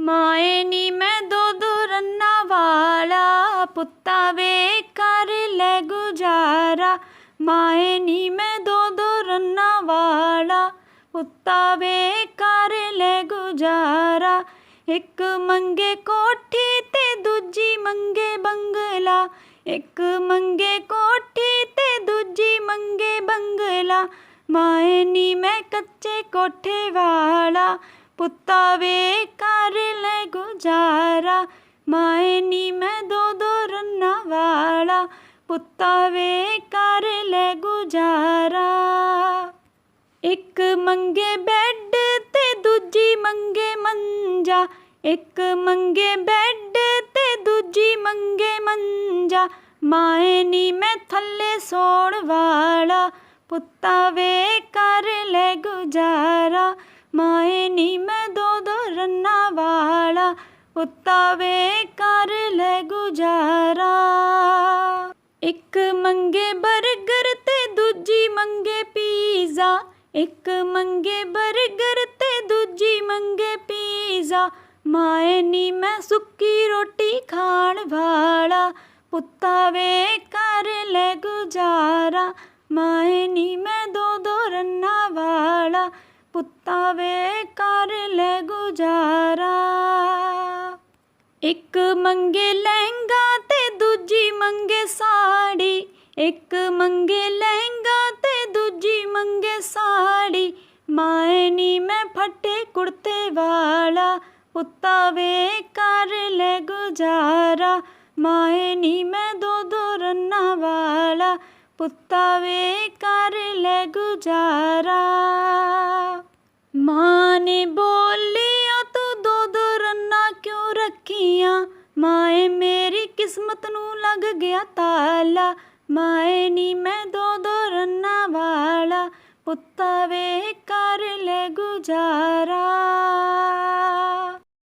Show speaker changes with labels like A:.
A: ਮਾਏ ਨੀ ਮੈਂ ਦੋ ਦੋ ਰੰਨਾ ਵਾਲਾ, ਪੁੱਤਾ ਵੇ ਕਰ ਲੈ ਗੁਜ਼ਾਰਾ। ਮਾਏ ਨੀ ਮੈਂ ਦੋ ਦੋ ਰੰਨਾ ਵਾਲਾ, ਪੁੱਤਾ ਵੇ ਕਰ ਲੈ ਗੁਜ਼ਾਰਾ। ਇੱਕ ਮੰਗੇ ਕੋਠੀ ਤੇ ਦੂਜੀ ਮੰਗੇ ਬੰਗਲਾ। ਇੱਕ ਮੰਗੇ ਕੋਠੀ ਤੇ ਦੂਜੀ ਮੰਗੇ ਬੰਗਲਾ। ਮਾਏ ਨੀ ਮੈਂ ਕੱਚੇ ਕੋਠੇ ਵਾਲਾ, ਪੁੱਤਾ ਵੇ ਕਰ ਲੈ ਮਾਏ ਨੀ ਮੈਂ ਦੋ ਦੋ ਰੰਨਾ ਵਾਲਾ, ਪੁੱਤਾ ਵੇ ਕਰ ਲੈ ਗੁਜ਼ਾਰਾ। ਇੱਕ ਮੰਗੇ ਬੈੱਡ ਤੇ ਦੂਜੀ ਮੰਗੇ ਮੰਜਾ, ਇੱਕ ਮੰਗੇ ਬੈੱਡ ਤੇ ਦੂਜੀ ਮੰਗੇ ਮੰਜਾ, ਮਾਏ ਨੀ ਮੈਂ ਥੱਲੇ ਸੌਣ ਵਾਲਾ, ਪੁੱਤਾ ਵੇ ਕਰ ਲੈ ਗੁਜ਼ਾਰਾ, ਮਾਏ ਨੀ ਮੈਂ ਦੋ ਦੋ ਰੰਨਾ ਵਾਲਾ ਪੁੱਤਾ ਵੇ ਕਰ ਲੈ ਗੁਜ਼ਾਰਾ। ਇੱਕ ਮੰਗੇ 버ਗਰ ਤੇ ਦੂਜੀ ਮੰਗੇ ਪੀਜ਼ਾ। ਇੱਕ ਮੰਗੇ 버ਗਰ ਤੇ ਦੂਜੀ ਮੰਗੇ ਪੀਜ਼ਾ। ਮਾਏ ਨੀ ਮੈਂ ਸੁੱਕੀ ਰੋਟੀ ਖਾਣ ਵਾਲਾ। ਪੁੱਤਾ ਵੇ ਕਰ ਲੈ ਗੁਜ਼ਾਰਾ। ਮਾਏ ਨੀ ਮੈਂ ਦੋ ਦੋ ਰੰਨਾ ਵਾਲਾ। ਪੁੱਤਾ ਵੇ ਕਰ ਲੈ ਗੁਜ਼ਾਰਾ। ਇੱਕ ਮੰਗੇ ਲਹਿੰਗਾ ਤੇ ਦੂਜੀ ਮੰਗੇ ਸਾੜੀ। ਇੱਕ ਮੰਗੇ ਲਹਿੰਗਾ ਤੇ ਦੂਜੀ ਮੰਗੇ ਸਾੜੀ। ਮਾਏ ਨੀ ਮੈਂ ਫੱਟੇ ਕੁੜਤੇ ਵਾਲਾ, ਪੁੱਤਾ ਵੇ ਕਰ ਲੈ ਗੁਜ਼ਾਰਾ। ਮਾਏ ਨੀ ਮੈਂ ਦੋ ਦੋ ਰੰਨਾ ਵਾਲਾ, ਪੁੱਤਾ ਵੇ ਕਰ ਲੈ ਗੁਜ਼ਾਰਾ। ਮਾਂ ਨੇ ਬੋ ਮਾਏ ਮੇਰੀ ਕਿਸਮਤ ਨੂੰ ਲੱਗ ਗਿਆ ਤਾਲਾ, ਮਾਏ ਨੀ ਮੈਂ ਦੋ ਦੋ ਰੰਨਾ ਵਾਲਾ, ਪੁੱਤਾ ਵੇ ਕਰ ਲੈ ਗੁਜ਼ਾਰ।